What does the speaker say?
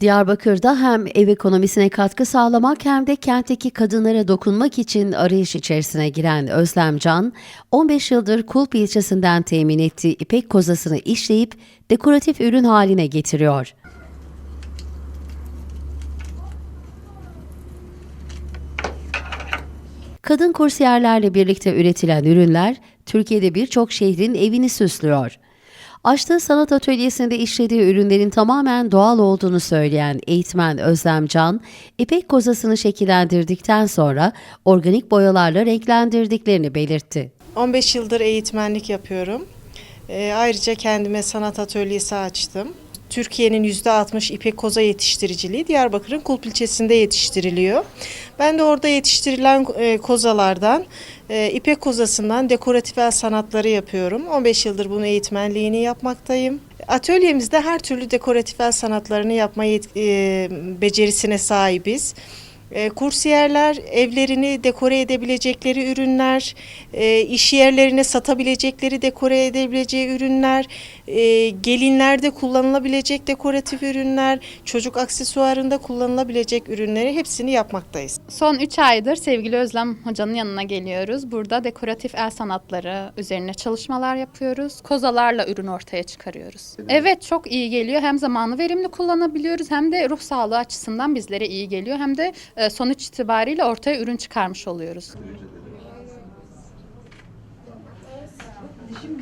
Diyarbakır'da hem ev ekonomisine katkı sağlamak hem de kentteki kadınlara dokunmak için arayış içerisine giren Özlem Can, 15 yıldır Kulp ilçesinden temin ettiği ipek kozasını işleyip dekoratif ürün haline getiriyor. Kadın kursiyerlerle birlikte üretilen ürünler Türkiye'de birçok şehrin evini süslüyor. Açtığı sanat atölyesinde işlediği ürünlerin tamamen doğal olduğunu söyleyen eğitmen Özlem Can, ipek kozasını şekillendirdikten sonra organik boyalarla renklendirdiklerini belirtti. 15 yıldır eğitmenlik yapıyorum. Ee, ayrıca kendime sanat atölyesi açtım. Türkiye'nin %60 ipek koza yetiştiriciliği Diyarbakır'ın Kulp ilçesinde yetiştiriliyor. Ben de orada yetiştirilen e, kozalardan, e, ipek kozasından dekoratif el sanatları yapıyorum. 15 yıldır bunun eğitmenliğini yapmaktayım. Atölyemizde her türlü dekoratif el sanatlarını yapma e, becerisine sahibiz. E, kursiyerler evlerini dekore edebilecekleri ürünler, e, iş yerlerine satabilecekleri dekore edebileceği ürünler, e, gelinlerde kullanılabilecek dekoratif ürünler, çocuk aksesuarında kullanılabilecek ürünleri hepsini yapmaktayız. Son 3 aydır sevgili Özlem Hoca'nın yanına geliyoruz. Burada dekoratif el sanatları üzerine çalışmalar yapıyoruz. Kozalarla ürün ortaya çıkarıyoruz. Evet çok iyi geliyor. Hem zamanı verimli kullanabiliyoruz hem de ruh sağlığı açısından bizlere iyi geliyor. Hem de sonuç itibariyle ortaya ürün çıkarmış oluyoruz.